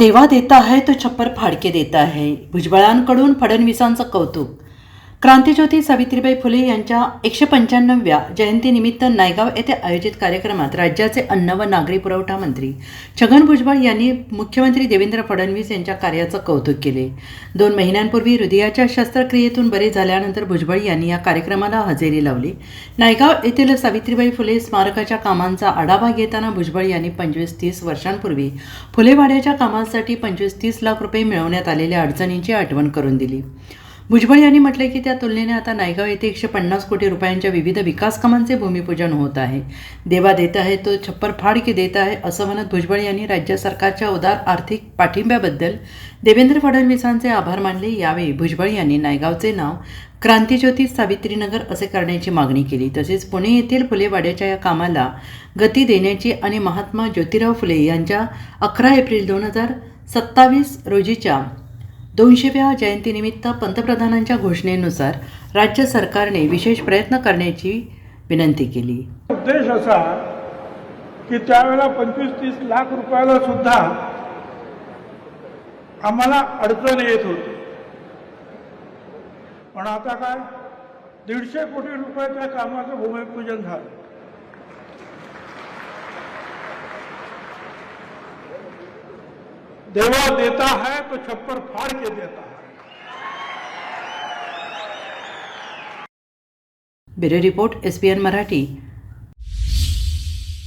देवा देता है तो छप्पर फाडके देता है। भुजबळांकडून फडणवीसांचं कौतुक। क्रांतीज्योती सावित्रीबाई फुले यांच्या एकशे पंच्याण्णव्या जयंतीनिमित्त नायगाव येथे आयोजित कार्यक्रमात राज्याचे अन्न व नागरी पुरवठा मंत्री छगन भुजबळ यांनी मुख्यमंत्री देवेंद्र फडणवीस यांच्या कार्याचं कौतुक केले. दोन महिन्यांपूर्वी हृदयाच्या शस्त्रक्रियेतून बरे झाल्यानंतर भुजबळ यांनी या कार्यक्रमाला हजेरी लावली. नायगाव येथील सावित्रीबाई फुले स्मारकाच्या कामांचा आढावा घेताना भुजबळ यांनी पंचवीस तीस वर्षांपूर्वी फुलेवाड्याच्या कामांसाठी पंचवीस तीस लाख रुपये मिळवण्यात आलेल्या अडचणींची आठवण करून दिली. भुजबळ यांनी म्हटले की त्या तुलनेने आता नायगाव येथे एकशे पन्नास कोटी रुपयांच्या विविध विकास कामांचे भूमिपूजन होत आहे. देवा देत आहे तो छप्पर फाड की देत आहे असं म्हणत भुजबळ यांनी राज्य सरकारच्या उदार आर्थिक पाठिंब्याबद्दल देवेंद्र फडणवीसांचे आभार मानले. यावेळी भुजबळ यांनी नायगावचे नाव क्रांतीज्योती सावित्रीनगर असे करण्याची मागणी केली. तसेच पुणे येथील फुलेवाड्याच्या या कामाला गती देण्याची आणि महात्मा ज्योतिराव फुले यांच्या अकरा एप्रिल दोन हजार सत्तावीस रोजीच्या दोनशेव्या जयंतीनिमित्त पंतप्रधानांच्या घोषणेनुसार राज्य सरकारने विशेष प्रयत्न करण्याची विनंती केली. उद्देश असा की त्यावेळेला पंचवीस तीस लाख रुपयाला सुद्धा आम्हाला अडचण येत होती. पण आता काय? दीडशे कोटी रुपयाच्या कामाचं भूमिपूजन झालं. देवा देता है तो छप्पर फाड़ के देता है। Bureau report S Marathi.